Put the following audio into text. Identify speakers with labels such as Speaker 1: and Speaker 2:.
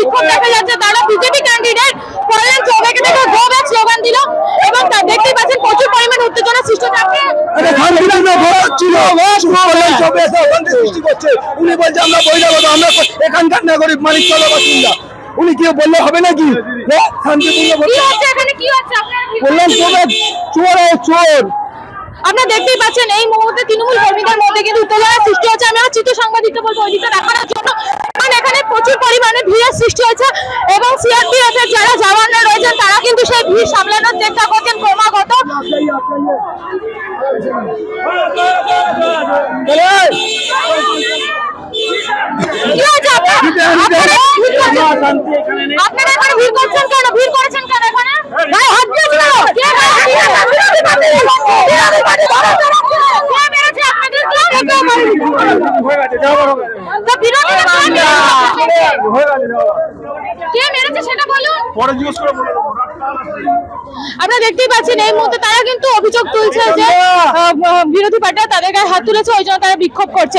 Speaker 1: বিক্ষোভ দেখা যাচ্ছে তারা বিজেপি ক্যান্ডিডেট কল্যাণ চৌবেকে দেখে গো ব্যাক স্লোগান দিল এবং তা দেখতেই পাচ্ছেন প্রচুর পরিমাণ উত্তেজনা সৃষ্টি থাকে
Speaker 2: এটা শান্তিপূর্ণ ভোট হচ্ছিল কল্যাণ চৌবে এসে অশান্তি সৃষ্টি করছে উনি বলছে আমরা বহিরাগত আমরা এখানকার নাগরিক মানিক চলো বাসিন্দা। উনি কি বললে হবে নাকি? শান্তিপূর্ণ ভোট
Speaker 1: কি হচ্ছে এখানে? কি হচ্ছে? আপনারা
Speaker 2: কল্যাণ চৌবে চোর ও চোর।
Speaker 1: আপনারা দেখতেই পাচ্ছেন এই মুহূর্তে তৃণমূল কর্মীদের মধ্যে কিন্তু উত্তেজনা সৃষ্টি হচ্ছে। আমি আমার চিত্র সাংবাদিককে বলব ওইদিকে দেখানোর জন্য প্রচুর পরিমাণে ভিড়ের সৃষ্টি হয়েছে এবং সিআরপিএফ এর যারা জওয়ানরা রয়েছেন তারা কিন্তু সেই ভিড় সামলানোর চেষ্টা করছেন ক্রমাগত আপনারা করছেন? আপনারা এখানে ভিড় করছেন কেন ভিড় করেছেন কেন এখানে হাত দিয়েছে কেন কে মেরেছে সেটা বলুন?
Speaker 2: পরে জিজ্ঞেস করে বলে
Speaker 1: আপনারা দেখতেই পাচ্ছেন এই মুহূর্তে তারা কিন্তু অভিযোগ তুলছে যে বিরোধী পার্টিরা তাদের গায়ে হাত তুলেছে ওই জন্য তারা বিক্ষোভ করছে।